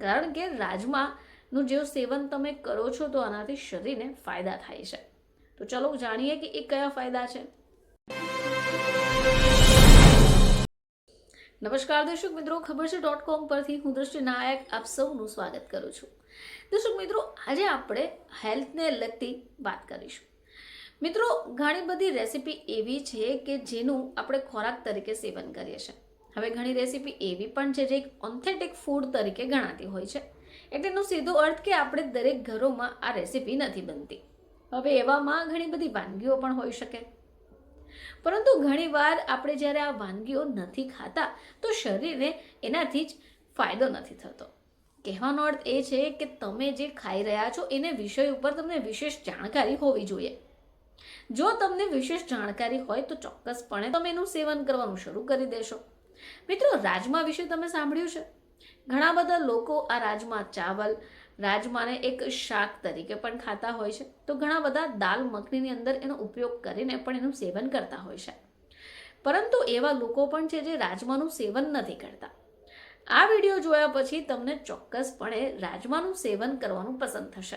કારણ કે રાજમાનું જે સેવન તમે કરો છો તો આનાથી શરીરને ફાયદા થાય છે. તો ચલો જાણીએ કે એ કયા ફાયદા છે. નમસ્કાર દર્શક મિત્રો, ખબર છે. ડોટ કોમ પરથી હું દ્રષ્ટિ નાયક આપ સૌનું સ્વાગત કરું છું. દર્શક મિત્રો, આજે આપણે હેલ્થને લગતી વાત કરીશું. મિત્રો, ઘણી બધી રેસીપી એવી છે કે જેનું આપણે ખોરાક તરીકે સેવન કરીએ છીએ. હવે ઘણી રેસીપી એવી પણ છે જે એક ઓથેન્ટિક ફૂડ તરીકે ગણાતી હોય છે. એટલે એનો સીધો અર્થ કે આપણે દરેક ઘરોમાં આ રેસીપી નથી બનતી. હવે એવામાં ઘણી બધી વાનગીઓ પણ હોઈ શકે. પરંતુ ઘણીવાર આપણે જ્યારે આ વાનગીઓ નથી ખાતા, તો શરીરને એનાથી જ ફાયદો નથી થતો. કહેવાનો અર્થ એ છે કે તમે જે ખાઈ રહ્યા છો, એને વિષય ઉપર તમને વિશેષ જાણકારી હોવી જોઈએ. જો તમને વિશેષ જાણકારી હોય, તો ચોક્કસપણે તમે એનું સેવન કરવાનું શરૂ કરી દેશો. મિત્રો, રાજમા વિશે તમે સાંભળ્યું છે? ઘણા બધા લોકો આ રાજમા ચાવલ, રાજમાને એક શાક તરીકે પણ ખાતા હોય છે. તો ઘણા બધા દાલ મખનીની અંદર એનો ઉપયોગ કરીને પણ એનું સેવન કરતા હોય છે. પરંતુ એવા લોકો પણ છે જે રાજમાનું સેવન નથી કરતા. આ વીડિયો જોયા પછી તમને ચોક્કસપણે રાજમાનું સેવન કરવાનું પસંદ થશે.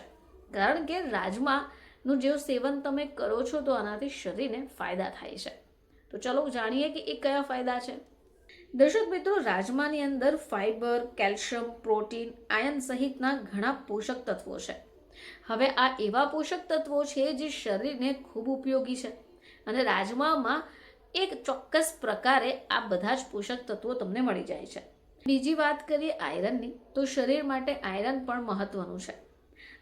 કારણ કે રાજમાનું જેવું સેવન તમે કરો છો તો આનાથી શરીરને ફાયદા થાય છે. તો ચલો જાણીએ કે એ કયા ફાયદા છે. દર્શક મિત્રો, રાજમાની અંદર ફાઇબર કેલ્શિયમ, પ્રોટીન, આયન સહિતના ઘણા પોષક તત્વો છે. હવે આ એવા પોષક તત્વો છે જે શરીરને ખૂબ ઉપયોગી છે અને રાજમામાં એક ચોક્કસ પ્રકારે આ બધા જ પોષક તત્વો તમને મળી જાય છે. બીજી વાત કરીએ આયરનની, તો શરીર માટે આયરન પણ મહત્વનું છે.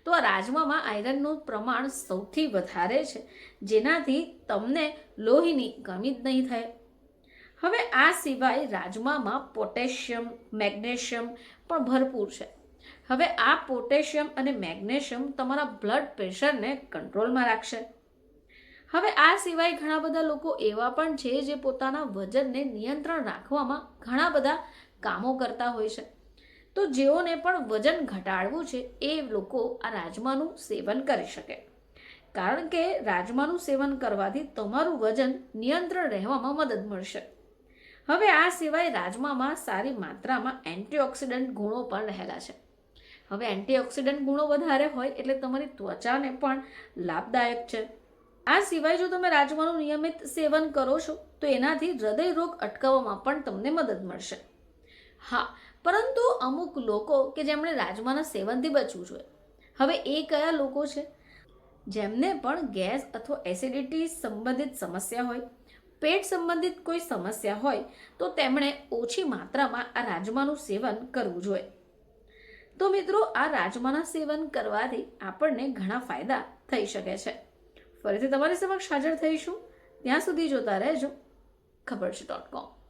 તો આ રાજમામાં આયરનનું પ્રમાણ સૌથી વધારે છે, જેનાથી તમને લોહીની કમી જ નહીં થાય હવે આ સિવાય રાજમામાં પોટેશિયમ, મેગ્નેશિયમ પણ ભરપૂર છે. હવે આ પોટેશિયમ અને મેગ્નેશિયમ તમારા બ્લડ પ્રેશરને કંટ્રોલમાં રાખશે. હવે આ સિવાય ઘણા બધા લોકો એવા પણ છે જે પોતાના વજનને નિયંત્રણ રાખવામાં ઘણા બધા કામો કરતા હોય છે. તો જેઓને પણ વજન ઘટાડવું છે, એ લોકો આ રાજમાનું સેવન કરી શકે. કારણ કે રાજમાનું સેવન કરવાથી તમારું વજન નિયંત્રણ રહેવામાં મદદ મળશે. હવે આ સિવાય રાજમામાં સારી માત્રામાં એન્ટીઓક્સિડન્ટ ગુણો પણ રહેલા છે. હવે એન્ટીઓક્સિડન્ટ ગુણો વધારે હોય એટલે તમારી ત્વચાને પણ લાભદાયક છે. આ સિવાય જો તમે રાજમાનું નિયમિત સેવન કરો છો, તો એનાથી હૃદય રોગ અટકાવવામાં પણ તમને મદદ મળશે. હા, પરંતુ અમુક લોકો કે જેમણે રાજમાના સેવનથી બચવું જોઈએ. હવે એ કયા લોકો છે? જેમને પણ ગેસ અથવા એસિડિટી સંબંધિત સમસ્યા હોય પેટ સંબંધિત કોઈ સમસ્યા હોય, તો તેમણે ઓછી માત્રામાં આ રાજમાનું સેવન કરવું જોઈએ. તો મિત્રો, આ રાજમાના સેવન કરવાથી આપણને ઘણા ફાયદા થઈ શકે છે. ફરીથી તમારી સમક્ષ હાજર થઈશું. ત્યાં સુધી જોતા રહેજો. ખબર છે ડોટ કોમ